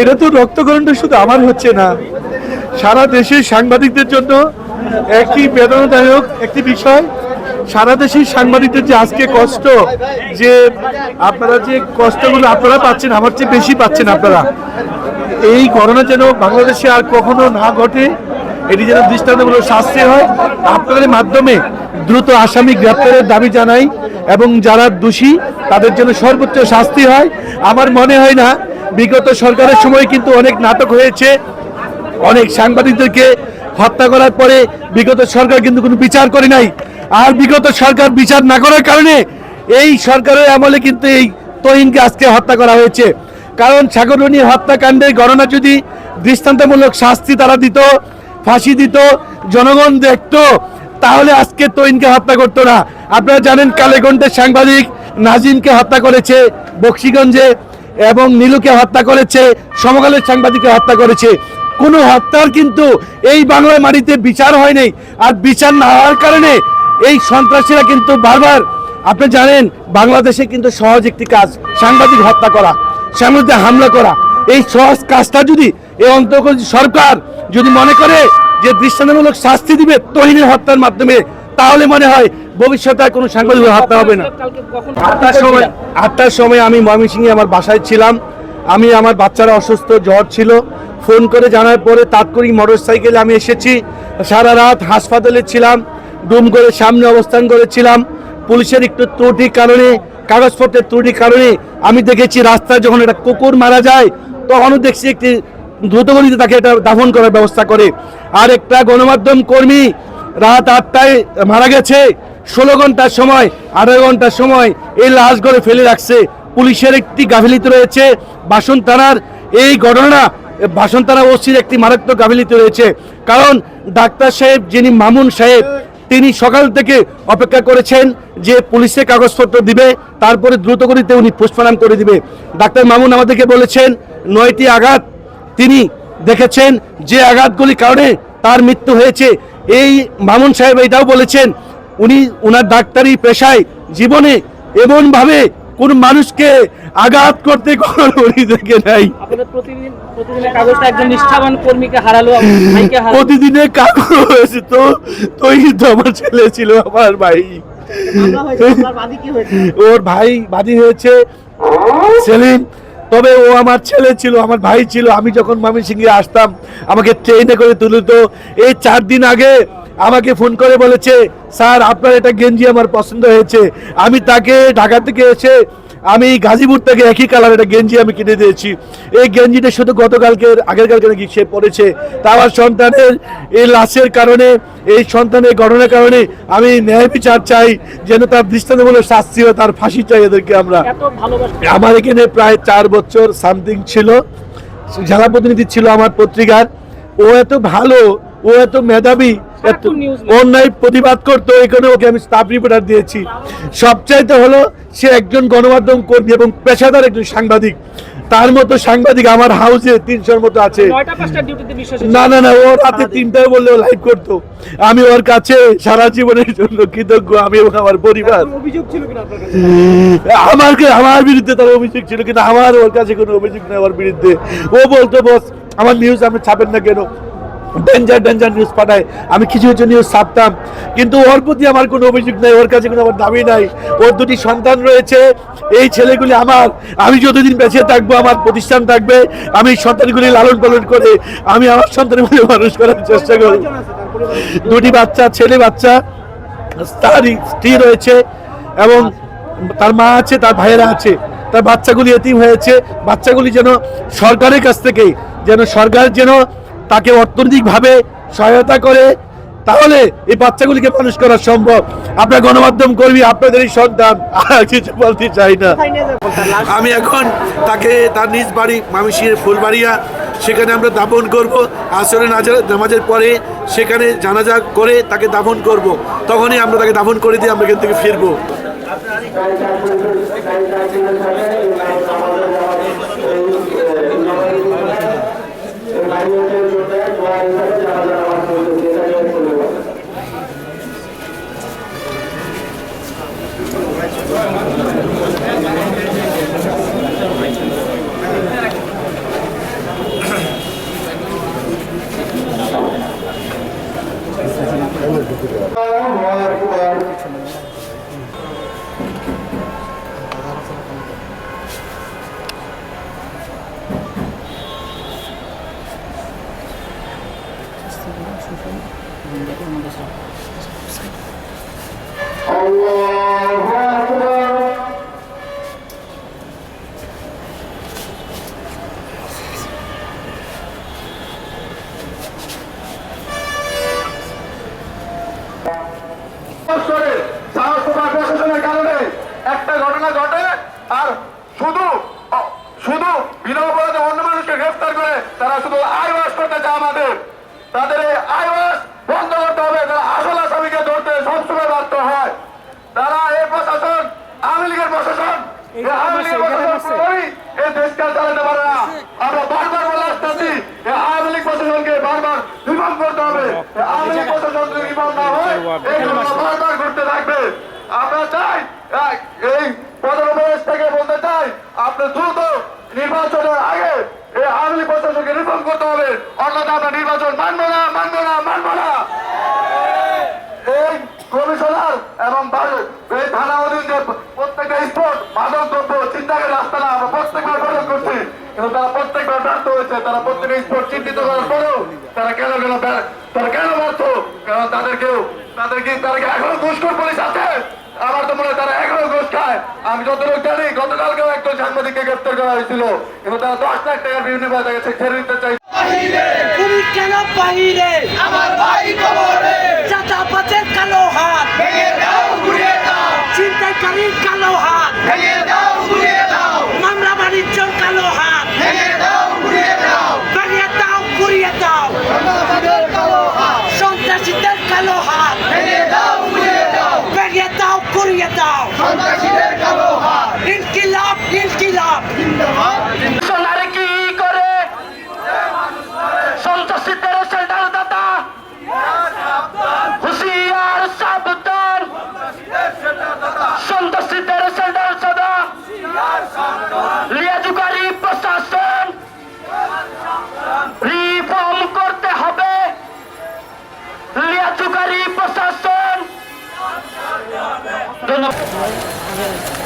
এটা তো রক্তকরণটা শুধু আমার হচ্ছে না। সারা দেশের সাংবাদিকদের জন্য একটি বেদনাদায়ক একটি বিষয়। সারা দেশের সাংবাদিকদের যে আজকে কষ্ট, যে আপনারা যে কষ্টগুলো আপনারা পাচ্ছেন, আমার চেয়ে বেশি পাচ্ছেন আপনারা। এই ঘটনা যেন বাংলাদেশে আর কখনো না ঘটে, এটি যেন দৃষ্টান্তমূলক শাস্তি হয়। আপনাদের মাধ্যমে দ্রুত আসামি গ্রেপ্তারের দাবি জানাই এবং যারা দোষী, তাদের জন্য সর্বোচ্চ শাস্তি হয়। আমার মনে হয় না বিগত সরকারের সময় কিন্তু অনেক নাটক হয়েছে, অনেক সাংবাদিকদেরকে হত্যা করার পরে বিগত সরকার কিন্তু কোনো বিচার করে নাই। আর বিগত সরকার বিচার না করার কারণে এই সরকারের আমলে কিন্তু এই তহিনকে আজকে হত্যা করা হয়েছে। কারণ সাগরণী হত্যাকাণ্ডের গণনা যদি দৃষ্টান্তমূলক শাস্তি তারা দিত, ফাঁসি দিত, জনগণ দেখত, তাহলে আজকে তৈনকে হত্যা করতো না। আপনারা জানেন কালেগঞ্জের সাংবাদিক নাজিমকে হত্যা করেছে বক্সিগঞ্জে। এবং নীলুকে হত্যা করেছে, সমকালের সাংবাদিককে হত্যা করেছে। কোনো হত্যার কিন্তু এই বাংলার মাটিতে বিচার হয় নাই। আর বিচার না হওয়ার কারণে এই সন্ত্রাসীরা কিন্তু বারবার, আপনি জানেন, বাংলাদেশে কিন্তু সহজ একটি কাজ, সাংবাদিক হত্যা করা সাংবাদিক হামলা করা। এই সহজ কাজটা যদি এই অন্তর্গত সরকার যদি মনে করে যে দৃষ্টান্তমূলক শাস্তি দিবে, তহিনের হত্যার মাধ্যমে তাহলে মনে হয় ভবিষ্যতে কোনো সাংবাদিক হত্যা হবে না। আটটার সময় আটটার সময় আমি ময়মনসিংহে আমার বাসায় ছিলাম। আমি আমার বাচ্চারা অসুস্থ, জ্বর ছিল। ফোন করে জানার পরে তাৎক্ষণিক মোটর সাইকেলে আমি এসেছি। সারা রাত হাসপাতালে ছিলাম, ডুম করে সামনে অবস্থান করেছিলাম। পুলিশের একটু ত্রুটির কারণে, কাগজপত্রের ত্রুটির কারণে আমি দেখেছি রাস্তায় যখন একটা কুকুর মারা যায়, তখনও দেখছি একটি দ্রুতগতিতে তাকে এটা দাফন করার ব্যবস্থা করে। আর একটা গণমাধ্যম কর্মী রাত আটটায় মারা গেছে। ষোলো ঘণ্টার সময়, আঠারো ঘণ্টার সময় এই লাশ করে ফেলে রাখছে। পুলিশের একটি গাফিলিত রয়েছে বাসন থানার এই ঘটনা, বাসন থানা ওসির একটি মারাত্মক গাফিলিত রয়েছে। কারণ ডাক্তার সাহেব, যিনি মামুন সাহেব, তিনি সকাল থেকে অপেক্ষা করেছেন যে পুলিশে কাগজপত্র দিবে, তারপরে দ্রুত গতিতে উনি পুষ্পনাম করে দিবে। ডাক্তার মামুন আমাদেরকে বলেছেন, নয়টি আঘাত তিনি দেখেছেন। যে আঘাতগুলি কারণে তার মৃত্যু হয়েছে এই মামুন সাহেব এটাও বলেছেন উনি ওনার ডাক্তারি পেশায় জীবনে এমনভাবে কোন মানুষকে আঘাত করতে কখনো উনি দেখে নাই। প্রতিদিনে কাকুর হয়েছে তো আমার ছেলে ছিল আমার ভাই। ওর ভাই বাদী হয়েছে। সেলিম তবে ও আমার ছেলে ছিল, আমার ভাই ছিল। আমি যখন মামি সিংহে আসতাম, আমাকে ট্রেনে করে তুলে তো এই চার দিন আগে আমাকে ফোন করে বলেছে, স্যার, আপনার এটা গেঞ্জি আমার পছন্দ হয়েছে। আমি তাকে ঢাকা থেকে এসে আমি গাজীপুর থেকে একই কালার একটা গেঞ্জি আমি কিনে দিয়েছি। এই গেঞ্জিটা শুধু গতকালকে আগের কালকে নাকি সে পড়েছে তা আমার সন্তানের এই লাশের কারণে এই সন্তানের ঘটনার কারণে আমি ন্যায় বিচার চাই যেন তার দৃষ্টান্তমূলক শাস্তি হয় তার ফাঁসি চাই এদেরকে আমরা। আমার এখানে প্রায় চার বছর সামথিং ছিল। জেলা প্রতিনিধি ছিল আমার পত্রিকার। ও এত ভালো ও এত মেধাবী। অন্যায় প্রতিবাদ করতো এখানে ওকে আমি স্টাফ রিপোর্টার দিয়েছি। সবচাইতে হলো সে একজন গণমাধ্যম কর্মী এবং পেশাদার একজন সাংবাদিক। তার মতো সাংবাদিক আমার হাউসে তিনশোর মতো আছে। না না না ও রাতে তিনটায় বললেও লাইভ করতো। আমি ওর কাছে সারা জীবনের জন্য কৃতজ্ঞ আমি এবং আমার পরিবার। আমাকে আমার বিরুদ্ধে তার অভিযোগ ছিল কিন্তু আমার ওর কাছে কোনো অভিযোগ নেই আমার বিরুদ্ধে। ও বলতো বস আমার নিউজ আপনি ছাপেন না কেন? ডেঞ্জার ডেঞ্জার নিউজ পাঠায়। আমি কিছু কিছু নিউজ ছাপতাম। কিন্তু ওর প্রতি আমার কোনো অভিযোগ নেই, ওর কাছে কোনো আমার দাবি নাই। ওর দুটি সন্তান রয়েছে, এই ছেলেগুলি আমার। আমি যতদিন বেঁচে থাকব, আমার প্রতিষ্ঠান থাকবে। আমি সন্তানগুলি লালন পালন করে, আমি আমার সন্তানের মধ্যে মানুষ করার চেষ্টা করি দুটি বাচ্চা, ছেলে বাচ্চা তার স্ত্রী রয়েছে এবং তার মা আছে, তার ভাইয়েরা আছে। তার বাচ্চাগুলি এতিম হয়েছে। বাচ্চাগুলি যেন সরকারের কাছ থেকে যেন সরকার যেন তাকে অর্থনৈতিকভাবে সহায়তা করে, তাহলে এই বাচ্চাগুলিকে মানুষ করা সম্ভব। আপনার গণমাধ্যম কর্মী আপনাদের এই সন্তান কিছু বলতে চাই না। আমি এখন তাকে তার নিজ বাড়ি, মামিসির ফুলবাড়িয়া, সেখানে আমরা দাফন করব। আসরে নামাজের পরে সেখানে জানাজা করে তাকে দাফন করব। তখনই আমরা তাকে দাফন করে দিয়ে আমরা এখান থেকে ফিরবো। প্রশাসনের কারণে একটা ঘটনা ঘটে আর শুধু শুধু বিনা অপরাধে অন্য মানুষকে গ্রেফতার করে তারা শুধু আইওয়াস করতে চায় আমাদের। তাদের আইওয়াস বন্ধ করতে হবে তারা আসল আসামিকে ধরতে সবসময় ব্যর্থ হয়। তারা এই প্রশাসন আওয়ামী লীগের প্রশাসন আওয়ামী লীগের প্রশাসন এই দেশকে চালাতে পারে না। আমরা বারবার বলে আসতেছি আওয়ামী লীগ প্রশাসনকে বারবার রিফর্ম করতে হবে। আওয়ামী লীগ প্রশাসন যদি রিফর্ম না হয় এই বারবার ঘটতে থাকবে। আমরা চাই এই থেকে বলতে চাই আপনি দ্রুত নির্বাচনের আগে এই আওয়ামী লীগ প্রশাসনকে অন্যথা আমরা নির্বাচন মানবো না মানবো না মানবো না। এই কমিশনার এবং এই থানা অধীন যে প্রত্যেকটা স্পট, মাদক দ্রব্য, চিন্তাকে রাস্তা না, আমরা প্রত্যেকবার প্রয়োগ করছি। কিন্তু তারা প্রত্যেকবার ব্যর্থ হয়েছে, তারা প্রত্যেকটা স্পট চিহ্নিত করার পরেও তারা কেন কেন তারা কেন ব্যর্থ? কারণ তাদেরকেও তাদের কি তারা কি এখনও ঘুষখোর পুলিশ আছে। আমার তো মনে তারা এখনও ঘুষ খায়। আমি যতটুকু জানি, গতকালকেও একজন সাংবাদিককে গ্রেপ্তার করা হয়েছিল। কিন্তু তারা দশ লাখ টাকার বিভিন্ন তাকে ছেড়ে দিতে চাই কেন ধন্যবাদ